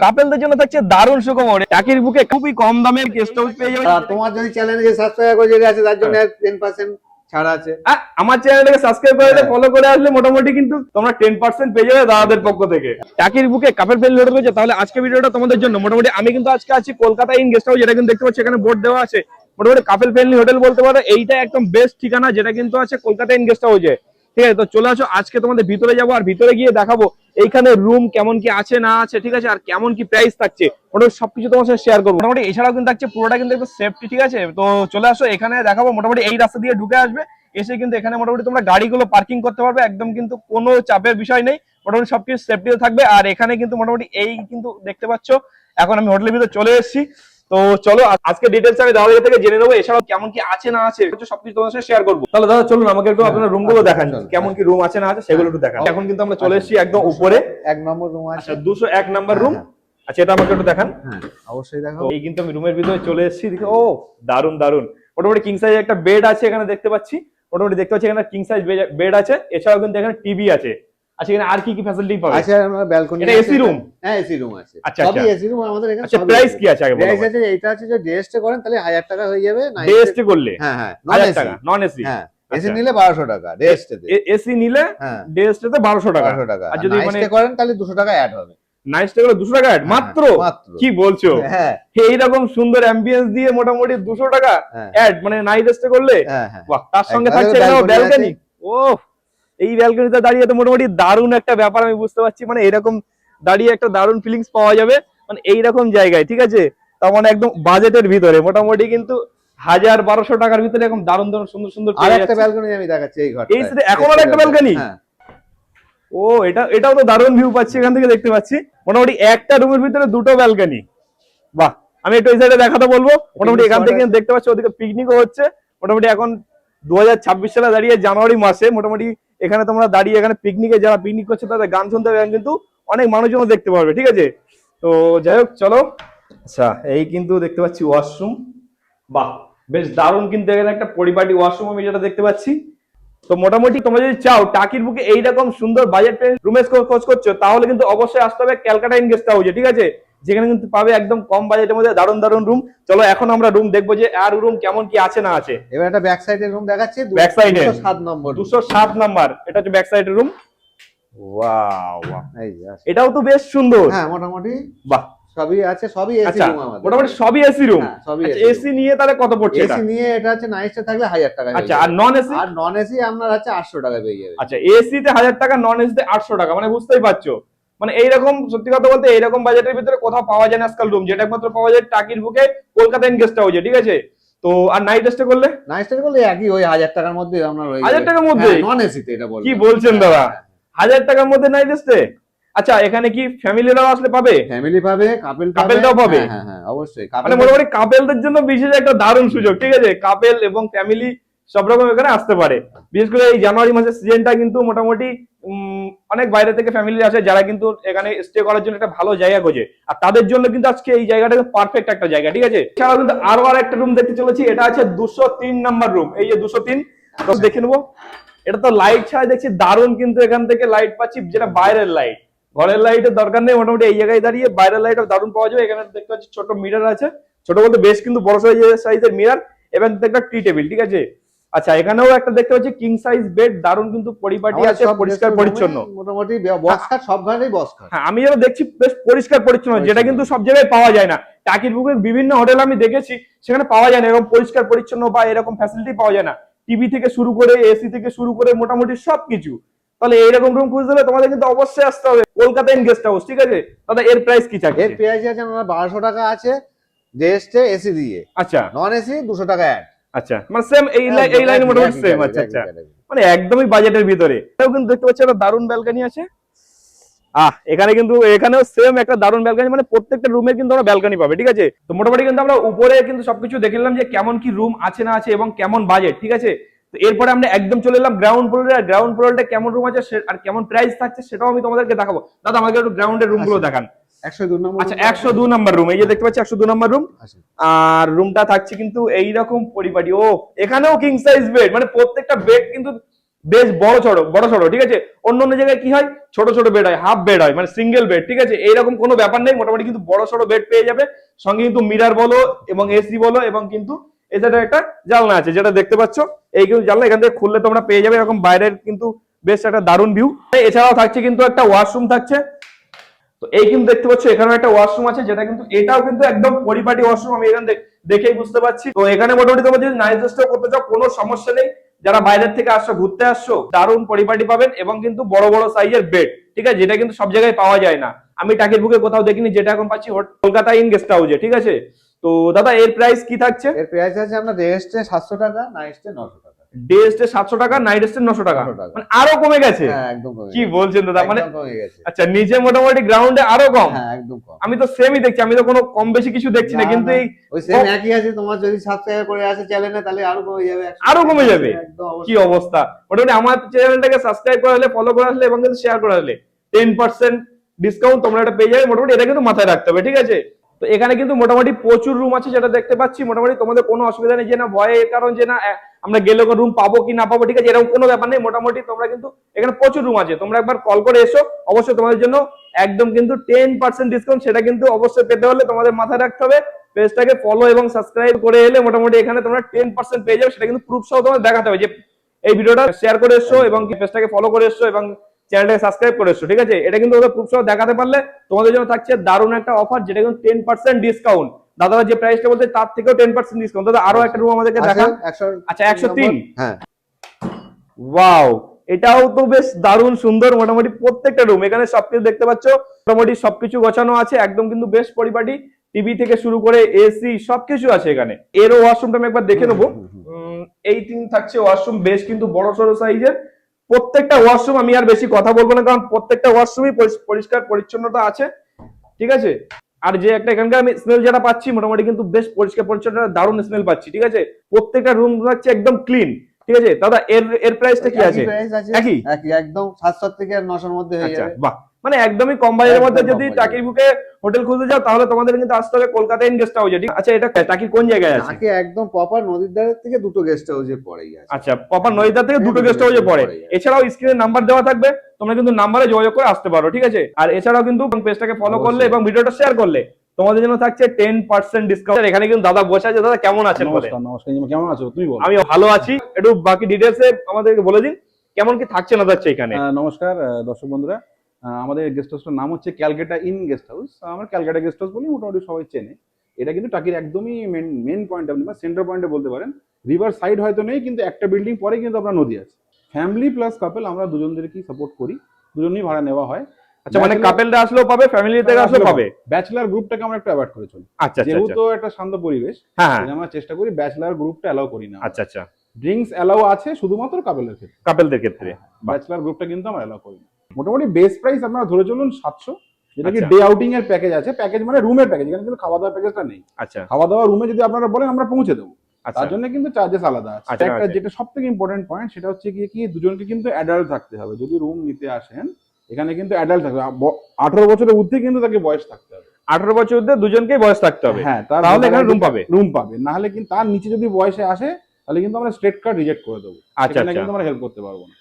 কাপেলদের জন্য থাকছে দারুণ সুখবর। টাকির বুকে খুবই কম দামের গেস্ট হাউস পেয়ে যাবে তোমার যদি চ্যানেলে সাবস্ক্রাইব করে যদি আছে তার জন্য টেন পার্সেন্ট ছাড় আছে। আমার চ্যানেলটাকে সাবস্ক্রাইব করে ফলো করে আসলে মোটামুটি কিন্তু তোমরা টেন পার্সেন্ট পেয়ে যাবে দাদাদের পক্ষ থেকে। টাকির বুকে কাপের ফেল লোড রয়েছে তাহলে আজকে ভিডিওটা তোমাদের জন্য। মোটামুটি আমি কিন্তু আজকে আছি কলকাতা ইন গেস্ট হাউস যেটা কিন্তু দেখতে পাচ্ছি এখানে বোর্ড দেওয়া আছে। মোটামুটি কাপেল ফ্রেন্ডলি হোটেল বলতে পারো এইটা একদম বেস্ট ঠিকানা যেটা কিন্তু আছে কলকাতা ইন গেস্ট হাউসে ঠিক আছে, তো চলে আসো, আজকে তোমাদের ভিতরে যাব আর ভিতরে গিয়ে দেখাবো এইখানে রুম কেমন কি আছে, না আছে, ঠিক আছে, আর কেমন কি প্রাইস থাকছে মোটামুটি সবকিছু তোমার সাথে শেয়ার করব। মোটামুটি এছাড়াও কিন্তু থাকছে, পুরোটা কিন্তু একটু সেফটি ঠিক আছে? তো চলে আসো, এখানে দেখাবো, মোটামুটি এই রাস্তা দিয়ে ঢুকে আসবে, এসে কিন্তু এখানে মোটামুটি তোমরা গাড়িগুলো পার্কিং করতে পারবে, একদম কিন্তু কোনো চাপের বিষয় নেই, মোটামুটি সবকিছু সেফটিও থাকবে, আর এখানে কিন্তু মোটামুটি এই কিন্তু দেখতে পাচ্ছ, এখন আমি হোটেলের ভিতরে চলে এসেছি। তো চলো আজকে ডিটেলস আমি দাদা থেকে জেনে নেব এছাড়াও কেমন কি আছে না আছে সবকিছু তোমার সাথে শেয়ার করব। তাহলে দাদা চলুন আমাকে একটু আপনার রুমগুলো আচ্ছা, দেখান চলো। কেমন কি রুম আছে না আছে সেগুলো একটু দেখান। এখন কিন্তু আমরা চলে এসেছি একদম উপরে। এক নম্বর রুম আছে। আচ্ছা দুশো এক নম্বর রুম হ্যাঁ, আচ্ছা এটা আমাকে একটু দেখান। হ্যাঁ অবশ্যই দেখো এই কিন্তু আমি রুমের ভিতরে চলে এসেছি। দেখে ও দারুণ দারুণ মোটামুটি কিং সাইজ একটা বেড আছে এখানে দেখতে পাচ্ছি। মোটামুটি দেখতে পাচ্ছি এখানে কিং সাইজ বেড আছে। এছাড়াও কিন্তু এখানে টিভি আছে। আচ্ছা এখানে আর কি কি ফ্যাসিলিটি পাবে? আছে আমার ব্যালকনি এটা AC room? হ্যাঁ এসি রুম আছে। আচ্ছা, সবই আচ্ছা। এসি রুম আমাদের এখানে আচ্ছা প্রাইস কি আছে আগে প্রাইস আছে এইটা আছে যে ডিএসটি করেন তাহলে হাজার টাকা হয়ে যাবে। না ডিএসটি করলে? হ্যাঁ হ্যাঁ নন এসি নন এসি হ্যাঁ এসি আচ্ছা। নিলে বারোশো টাকা ডিএসটি তে এসি নিলে হ্যাঁ। ডিএসটি তে বারোশো টাকা। বারোশো টাকা। আর যদি মানে করেন তাহলে দুশো টাকা অ্যাড হবে। নাইস টাকা দুশো টাকা? মাত্র? হ্যাঁ, কি বলছো? হ্যাঁ। এইরকম সুন্দর অ্যাম্বিয়েন্স দিয়ে মোটামুটি দুশো টাকা হ্যাঁ। অ্যাড মানে নাইট করলে? হ্যাঁ হ্যাঁ। তার সঙ্গে থাকছে ব্যালকনি। ও এই ব্যালকনিতে দাঁড়িয়ে তো মোটামুটি দারুণ একটা ব্যাপার আমি বুঝতে পারছি। মানে এরকম দাঁড়িয়ে একটা দারুণ ফিলিংস পাওয়া যাবে। মানে এইরকম জায়গায় ঠিক আছে? তার মানে একদম বাজেটের ভিতরে। মোটামুটি কিন্তু হাজার বারোশো টাকার ভিতরে এরকম দারুণ দারুণ সুন্দর সুন্দর আর একটা ব্যালকনি আমি দেখাচ্ছি এই এখন আর একটা? হ্যাঁ। ও এটা এটাও তো দারুণ ভিউ পাচ্ছি এখান থেকে দেখতে পাচ্ছি। মোটামুটি একটা রুমের ভিতরে দুটো ব্যালকনি বাহ আমি একটু এই সাইডে দেখাতে বলব। মোটামুটি এখান থেকে দেখতে পাচ্ছি ওদিকে পিকনিকও হচ্ছে। মোটামুটি এখন দু হাজার ছাব্বিশ সালে দাঁড়িয়ে জানুয়ারি মাসে মোটামুটি এখানে তোমরা দাঁড়িয়ে এখানে পিকনিকে যারা পিকনিক করছে তাদের গান শুনতে পাবে কিন্তু অনেক মানুষজন দেখতে পারবে, ঠিক আছে? তো যাই হোক, চলো। আচ্ছা এই কিন্তু দেখতে পাচ্ছি ওয়াশরুম বাহ, বেশ দারুণ কিন্তু এখানে একটা পরিপাটি ওয়াশরুম আমি যেটা দেখতে পাচ্ছি। তো মোটামুটি তোমরা যদি চাও, টাকির বুকে এইরকম সুন্দর বাজেট রুমে খোঁজ করছ, তাহলে কিন্তু অবশ্যই আসতে হবে ক্যালকাটা ইন গেস্ট হাউসে, ঠিক আছে? যেখানে কিন্তু পাবে একদম কম বাজেটের মধ্যে দারুণ দারুণ রুম চলো এখন আমরা রুম দেখব যে আর রুম কেমন কি আছে না আছে। এবার একটা ব্যাক সাইডের রুম দেখাচ্ছি side এ? সাত নম্বর room। দুশো সাত নাম্বার এটা হচ্ছে ব্যাক সাইডের রুম ওয়াও এটাও তো বেশ সুন্দর। হ্যাঁ মোটামুটি বাহ। সবই আছে সবই এসি আচ্ছা রুম আমাদের। মোটামুটি সবই এসি রুম সবই এসি নিয়ে তাহলে কত পড়ছে এটা? এসি নিয়ে এটা হচ্ছে নাইটে থাকলে হাজার টাকা আচ্ছা আর নন এসি আর নন এসি আপনার হচ্ছে আটশো টাকা পেয়ে যাবে। আচ্ছা এসি তে হাজার টাকা নন এসি তে আটশো টাকা মানে বুঝতেই পারছ। মানে এইরকম সত্যি কথা বলতে এইরকম বাজেটের ভিতরে কোথাও পাওয়া যায় না আজকাল রুম যেটা একমাত্র পাওয়া যায় টাকির বুকে কলকাতা ইন গেস্ট হাউসে ঠিক আছে? তো আর নাইট স্টে করলে? নাইটে করলে একই ওই হাজার টাকার মধ্যে আপনার হয়ে হাজার টাকার মধ্যেই? নন এসিতে এটা বলব কি বলছেন দাদা? হাজার টাকার মধ্যে নাইট স্টে আচ্ছা এখানে কি ফ্যামিলিরাও আসলে পাবে? ফ্যামিলি পাবে কাপেল Couple-টাও পাবে? হ্যাঁ হ্যাঁ হ্যাঁ, অবশ্যই। মানে মোটামুটি কাপেলদের জন্য বিশেষ একটা দারুণ সুযোগ ঠিক আছে? কাপেল এবং ফ্যামিলি সব রকম এখানে আসতে পারে। বিশেষ করে এই জানুয়ারি মাসের সিজনটা কিন্তু মোটামুটি অনেক বাইরে থেকে ফ্যামিলি আসে যারা কিন্তু এখানে স্টে করার জন্য একটা ভালো জায়গা খোঁজে। আর তাদের জন্য কিন্তু আজকে এই জায়গাটা পারফেক্ট একটা জায়গা, ঠিক আছে? এছাড়াও কিন্তু আরও আর একটা রুম দেখতে চলেছি, এটা আছে দুশো তিন নাম্বার রুম এই যে দুশো তিন দেখে নেব। এটা তো লাইট ছাড়া দেখছি, দারুণ কিন্তু এখান থেকে লাইট পাচ্ছি, যেটা বাইরের লাইট ঘরের লাইটের দরকার নেই, মোটামুটি এই জায়গায় দাঁড়িয়ে বাইরের লাইট দারুণ পাওয়া যাবে এখানে দেখতে পাচ্ছি ছোট মিরার আছে। ছোট বলতে বেশ কিন্তু বড় সাইজের সাইজের মিরার এবং একটা টি টেবিল ঠিক আছে? আচ্ছা এখানেও একটা দেখতে পাচ্ছি কিং সাইজ বেড দারুণ কিন্তু পরিপাটি আছে পরিষ্কার পরিচ্ছন্ন। মোটামুটি বক্স খাট সব ঘরেই বক্স হ্যাঁ আমি যেটা দেখছি বেশ পরিষ্কার পরিচ্ছন্ন যেটা কিন্তু সব জায়গায় পাওয়া যায় না। টাকির বুকে বিভিন্ন হোটেল আমি দেখেছি সেখানে পাওয়া যায় না এরকম পরিষ্কার পরিচ্ছন্ন বা এরকম ফ্যাসিলিটি পাওয়া যায় না। টিভি থেকে শুরু করে এসি থেকে শুরু করে মোটামুটি সবকিছু। তাহলে এইরকম রুম খুঁজতে হলে তোমাদের কিন্তু অবশ্যই আসতে হবে কলকাতা ইন গেস্ট হাউস ঠিক আছে? দাদা এর প্রাইস কি থাকে এর পেঁয়াজ আছে আমার বারোশো টাকা আছে ডেস্টে এসি দিয়ে। আচ্ছা। নন এসি দুশো টাকা অ্যাড আচ্ছা মানে সেম এই এই লাইনে মোটামুটি সেম আচ্ছা আচ্ছা। মানে একদমই বাজেটের ভিতরে। এটাও কিন্তু দেখতে পাচ্ছি একটা দারুণ ব্যালকনি আছে। আহ এখানে কিন্তু এখানেও সেম একটা দারুণ ব্যালকনি মানে প্রত্যেকটা রুমে কিন্তু আমরা ব্যালকনি পাবে ঠিক আছে? তো মোটামুটি কিন্তু আমরা উপরে কিন্তু সবকিছু দেখে নিলাম যে কেমন কি রুম আছে না আছে এবং কেমন বাজেট ঠিক আছে? তো এরপরে আমরা একদম চলে এলাম গ্রাউন্ড ফ্লোরে আর গ্রাউন্ড ফ্লোরটা কেমন রুম আছে সে- আর কেমন প্রাইস থাকছে সেটাও আমি তোমাদেরকে দেখাবো। দাদা আমাকে একটু গ্রাউন্ডের রুমগুলো আচ্ছা। দেখান। আচ্ছা একশো দু নাম্বার রুম এই যে দেখতে পাচ্ছি একশো দু নাম্বার রুম আচ্ছা। আর রুমটা থাকছে কিন্তু এইরকম পরিপাটি। ও এখানেও কিং সাইজ বেড মানে প্রত্যেকটা বেড কিন্তু বেশ বড় ছোট বড় ছোট ঠিক আছে? অন্য অন্য জায়গায় কি হয়? ছোট ছোট বেড হয় হাফ বেড হয় মানে সিঙ্গেল বেড ঠিক আছে? এইরকম কোনো ব্যাপার নেই মোটামুটি কিন্তু বড় ছোট বেড পেয়ে যাবে। সঙ্গে কিন্তু মিরার বলো এবং এসি বলো এবং কিন্তু এছাড়া একটা জানলা আছে যেটা দেখতে পাচ্ছ। এই কিন্তু জানলা এখান থেকে খুললে তোমরা পেয়ে যাবে এরকম বাইরের কিন্তু বেশ একটা দারুণ ভিউ এছাড়াও থাকছে কিন্তু একটা ওয়াশরুম থাকছে। তো এই কিন্তু দেখতে পাচ্ছ এখানে একটা ওয়াশরুম আছে, যেটা কিন্তু এটাও কিন্তু একদম পরিপাটি ওয়াশরুম আমি এখানে দেখ- দেখেই বুঝতে পারছি। তো এখানে মোটামুটি তোমরা যদি নাইট স্টে করতে চাও, কোনো সমস্যা নেই। যারা বাইরের থেকে আসছো, ঘুরতে আসছো, দারুণ পরিপাটি পাবেন এবং কিন্তু বড় বড় সাইজের বেড ঠিক আছে? যেটা কিন্তু সব জায়গায় পাওয়া যায় না। আমি টাকির বুকে কোথাও দেখিনি, যেটা এখন পাচ্ছি কলকাতা ইন গেস্ট হাউসে, ঠিক আছে? তো দাদা, এর প্রাইস কি থাকছে? এর প্রাইস আছে আপনার ডে সাতশো টাকা নাইট স্টে নশো টাকা। ডে স্টে সাতশো টাকা নাইট স্টে নশো টাকা। 900 মানে আরও কমে গেছে। হ্যাঁ কি বলছেন দাদা? মানে আচ্ছা নিচে মোটামুটি গ্রাউন্ডে আরও কম? হ্যাঁ কম। আমি তো সেমই দেখছি আমি তো কোনো কম বেশি কিছু দেখছি না কিন্তু ওই সেম একই আছে তোমার যদি সাবস্ক্রাইব করে আসে চ্যানেলে তাহলে আরও কমে যাবে আরও কমে যাবে? কি অবস্থা? মোটামুটি আমার চ্যানেলটাকে সাবস্ক্রাইব করে হলে ফলো করে আসলে এবং কিন্তু শেয়ার করে টেন পার্সেন্ট ডিসকাউন্ট তোমরা এটা পেয়ে যাবে মোটামুটি এটা কিন্তু মাথায় রাখতে হবে ঠিক আছে? তো এখানে কিন্তু মোটামুটি প্রচুর রুম আছে যেটা দেখতে পাচ্ছি মোটামুটি তোমাদের কোনো অসুবিধা নেই যে না ভয়ের কারণ যে না আমরা গেলে রুম পাবো কি না পাবো, ঠিক আছে? এরকম কোনো ব্যাপার নেই। মোটামুটি তোমরা কিন্তু এখানে প্রচুর রুম আছে। তোমরা একবার কল করে এসো। অবশ্যই তোমাদের জন্য একদম কিন্তু টেন পার্সেন্ট ডিসকাউন্ট সেটা কিন্তু অবশ্যই পেতে হলে তোমাদের মাথায় রাখতে হবে। পেজটাকে ফলো এবং সাবস্ক্রাইব করে এলে মোটামুটি এখানে তোমরা টেন পার্সেন্ট পেয়ে যাবে। সেটা কিন্তু প্রুফ সহ তোমাদের দেখাতে হবে যে এই ভিডিওটা শেয়ার করে এসছো এবং পেজটাকে ফলো করে এসছো এবং চ্যানেলটাকে সাবস্ক্রাইব করে এসছো ঠিক আছে? এটা কিন্তু ওদের প্রুফ সহ দেখাতে পারলে তোমাদের জন্য থাকছে দারুণ একটা অফার যেটা কিন্তু টেন পার্সেন্ট ডিসকাউন্ট দাদারা যে প্রাইসটা বলতে তার থেকেও টেন পার্সেন্ট ডিসকাউন্ট দাদা আরও একটা রুম আমাদেরকে দেখান। 100 আচ্ছা, 103 হ্যাঁ। ওয়াও এটাও তো বেশ দারুণ সুন্দর মোটামুটি প্রত্যেকটা রুম এখানে সবকিছু দেখতে পাচ্ছ মোটামুটি সবকিছু গোছানো আছে একদম কিন্তু বেশ পরিপাটি। টিভি থেকে শুরু করে এসি সবকিছু আছে এখানে। এরও ওয়াশরুমটা আমি একবার দেখে নেব। এই তিন থাকছে ওয়াশরুম বেশ কিন্তু বড় সড়ো সাইজের প্রত্যেকটা ওয়াশরুম আমি আর বেশি কথা বলব না কারণ প্রত্যেকটা ওয়াশরুমই পরিষ্কার পরিচ্ছন্নতা আছে। ঠিক আছে? আর যে একটা এখানকার আমি স্মেল যেটা পাচ্ছি মোটামুটি কিন্তু বেশ পরিষ্কার পরিচ্ছন্ন দারুণ স্মেল পাচ্ছি ঠিক আছে? প্রত্যেকটা রুম হচ্ছে একদম ক্লিন ঠিক আছে? দাদা এর এর প্রাইসটা কি আছে? একই? একদম 700 থেকে 900 এর মধ্যে হয়ে আচ্ছা যাবে। বাহ মানে একদমই কম বাজারের মধ্যে যদি। টাকির বুকে হোটেল খুলতে যাও তাহলে তোমাদের কিন্তু আসতে হবে কলকাতা ইন গেস্ট হাউসে ঠিক আচ্ছা এটা টাকির কোন জায়গায় আছে? তাকে একদম প্রপার নদীর ধারের থেকে দুটো গেস্ট হাউসে পড়েই আছে। আচ্ছা প্রপার নয়দা থেকে দুটো গেস্ট হাউসে পড়ে। এছাড়াও স্ক্রিনে নাম্বার দেওয়া থাকবে তোমরা কিন্তু নাম্বারে যোগাযোগ করে আসতে পারো ঠিক আছে? আর এছাড়াও কিন্তু পেজটাকে ফলো করলে এবং ভিডিওটা শেয়ার করলে তোমাদের জন্য থাকছে টেন পার্সেন্ট ডিসকাউন্ট এখানে কিন্তু দাদা বসে আছে দাদা কেমন আছেন বলে? নমস্কার কেমন আছো? তুমি বলো। আমি ভালো আছি। একটু বাকি ডিটেলস আমাদেরকে বলে দিন কেমন কি থাকছে না থাকছে এখানে? নমস্কার দর্শক বন্ধুরা আমাদের গেস্ট হাউসটার নাম হচ্ছে ক্যালকাটা ইন গেস্ট হাউস আমরা ক্যালকাটা গেস্ট হাউস বলি মোটামুটি সবাই চেনে। এটা কিন্তু টাকির একদমই মেন মেন পয়েন্ট আপনি বা সেন্টার পয়েন্টে বলতে পারেন। রিভার সাইড হয়তো নেই কিন্তু একটা বিল্ডিং পরে কিন্তু আপনার নদী আছে। ফ্যামিলি প্লাস কাপেল আমরা দুজনদেরকেই সাপোর্ট করি? দুজনেই ভাড়া নেওয়া হয়। আচ্ছা মানে কাপেলরা আসলেও পাবে ফ্যামিলি থেকে আসলেও পাবে। ব্যাচলার গ্রুপটাকে আমরা একটু অ্যাভয়েড করে চলি। আচ্ছা আচ্ছা আচ্ছা। যেহেতু একটা শান্ত পরিবেশ হ্যাঁ হ্যাঁ। আমরা চেষ্টা করি ব্যাচলার গ্রুপটা অ্যালাউ করি না। আচ্ছা আচ্ছা। ড্রিঙ্কস অ্যালাউ আছে শুধুমাত্র কাপেলের ক্ষেত্রে। কাপেলদের ক্ষেত্রে। ব্যাচলার গ্রুপটা কিন্তু আমরা অ্যালাউ করি না। মোটামুটি বেস প্রাইস আপনারা ধরে চলুন সাতশো যেটা কি আচ্ছা। ডে আউটিং এর প্যাকেজ আছে প্যাকেজ মানে রুমের প্যাকেজ এখানে কিন্তু খাওয়া দাওয়ার প্যাকেজটা নেই। আচ্ছা। খাওয়া দাওয়া রুমে যদি আপনারা বলেন আমরা পৌঁছে দেবো। আচ্ছা। তার জন্য কিন্তু চার্জেস আলাদা আছে। আচ্ছা, একটা আচ্ছা। যেটা সব থেকে ইম্পর্টেন্ট পয়েন্ট সেটা হচ্ছে কি কি দুজনকে কিন্তু অ্যাডাল্ট থাকতে হবে। যদি রুম নিতে আসেন এখানে কিন্তু অ্যাডাল্ট থাকবে আঠারো বছরের ঊর্ধ্বে কিন্তু তাকে বয়স থাকতে হবে। আঠারো বছর অব্দি দুজনকেই বয়স থাকতে হবে। হ্যাঁ তাহলে এখানে রুম পাবে। রুম পাবে। না হলে কিন্তু তার নিচে যদি বয়সে আসে তাহলে কিন্তু আমরা স্ট্রেট কার্ড রিজেক্ট করে দেবো। আচ্ছা আচ্ছা। কিন্তু আমরা হেল্প করতে পারব না।